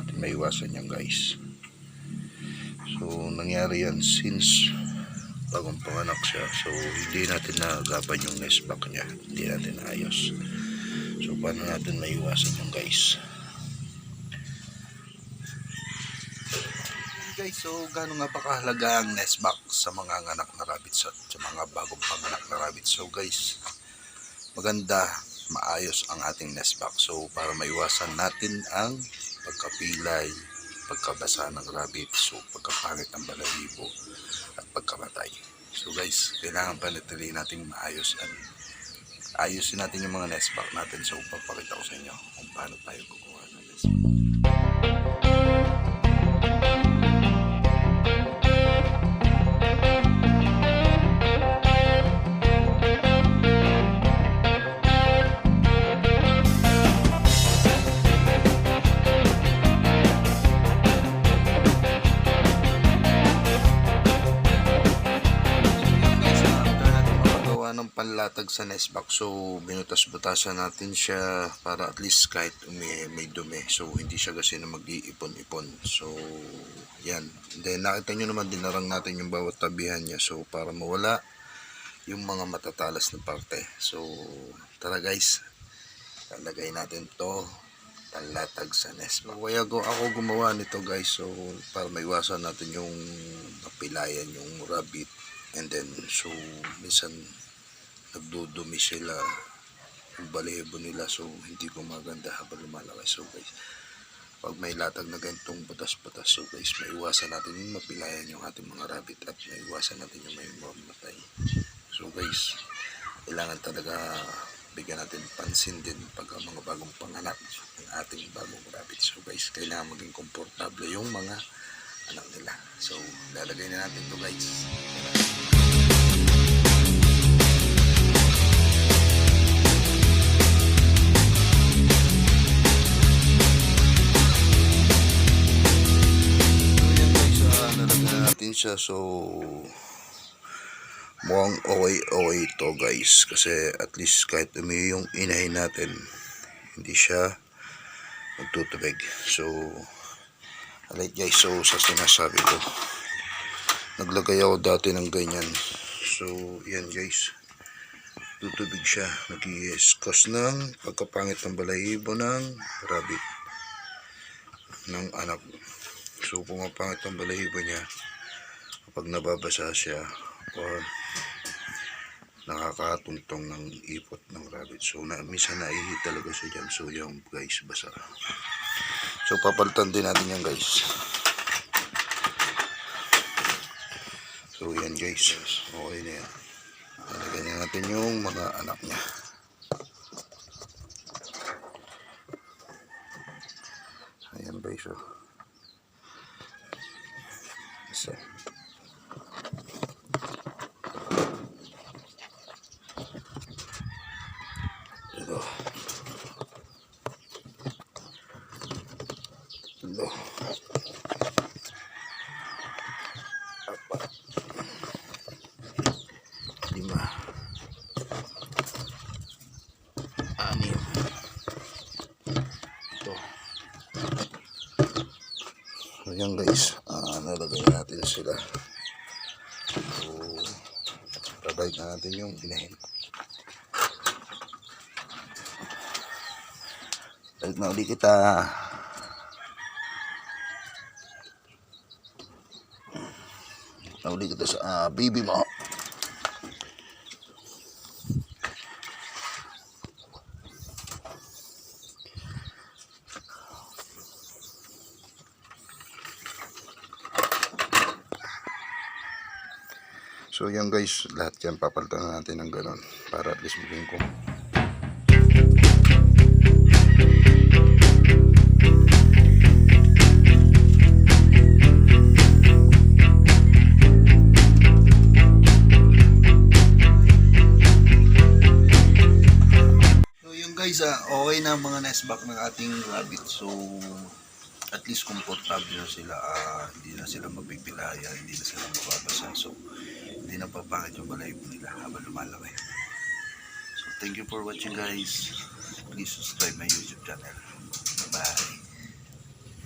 ba natin maiwasan yan guys? So nangyari yan since bagong panganak siya. So hindi natin nagapan yung nest back niya. Hindi natin ayos. So paano natin maiwasan yung guys? guys, so gaano nga kahalaga ang nest back sa mga anak na rabbits at sa mga bagong panganak na rabbits. So guys, maganda, maayos ang ating nest back. So para maiwasan natin ang pagkapilay, pagkabasa ng rabbit, so pagkapangit ng balahibo at pagkamatay. So guys, kailangan panatilihin natin maayos at ayusin natin yung mga nest back natin. So papakita ko sa inyo kung paano tayo kukuha ng nest. Ng panlatag sa nest box, so binutas-butasan natin siya para at least kahit may dumi. So hindi siya kasi na mag-iipon-ipon. So yan. Then nakita nyo naman dinarang natin yung bawat tabihan niya. So para mawala yung mga matatalas na parte. So tara guys, lalagay natin to panlatag sa nest box. Kaya ako gumawa nito guys. So para maiwasan natin yung napilayan yung rabbit And then, so, minsan, nagdudumi sila yung balihibo nila. So, hindi gumaganda habang lumalaki. So, guys, pag may latag na ganitong butas-butas, so guys, maiwasan natin yung mapilayan yung ating mga rabbit at maiwasan natin yung may mamatay. So, guys, kailangan talaga bigyan natin pansin din pag mga bagong panganak ng ating bagong rabbit. So, guys, kailangan maging komportable yung mga anak nila. So, lalagay na natin to guys. Siya. So, mukhang okay okay to guys. Kasi at least kahit umi yung inahin natin, hindi siya magtutubig. So, alright guys, so sa sinasabi ko, naglagay ako dati ng ganyan. So, yan guys. Tutubig siya. Nag-i-cause ng pagkapangit ng balahibo ng rabbit ng anak. So, pumapangit ang balahibo niya kapag nababasa siya or nakakatuntong ng ipot ng rabbit. So, na, minsan naihi talaga siya dyan. So, yung guys, basa. So, papalitan din natin yan guys. So, yan guys. Okay na yan. Lalagyan na natin yung mga anak niya. Ayan guys. Oh. Isa. Ito. Apat. Lima. Anim. Ito. Ayan guys, ah, nalagay natin sila. So, provide na natin yung inahin. Balik na ulit kita. Nauli kita sa ah, baby mo. So yan guys, lahat yan papalitan na natin ng ganun para at least maging kung guys, ah, okay na ang mga nest back ng ating rabbit. So at least komportable na sila. ah, hindi na sila mabibilaya, hindi na sila mababasa. So hindi na papangit yung balahibo nila habang lumalaki. So thank you for watching guys. Please subscribe my YouTube channel.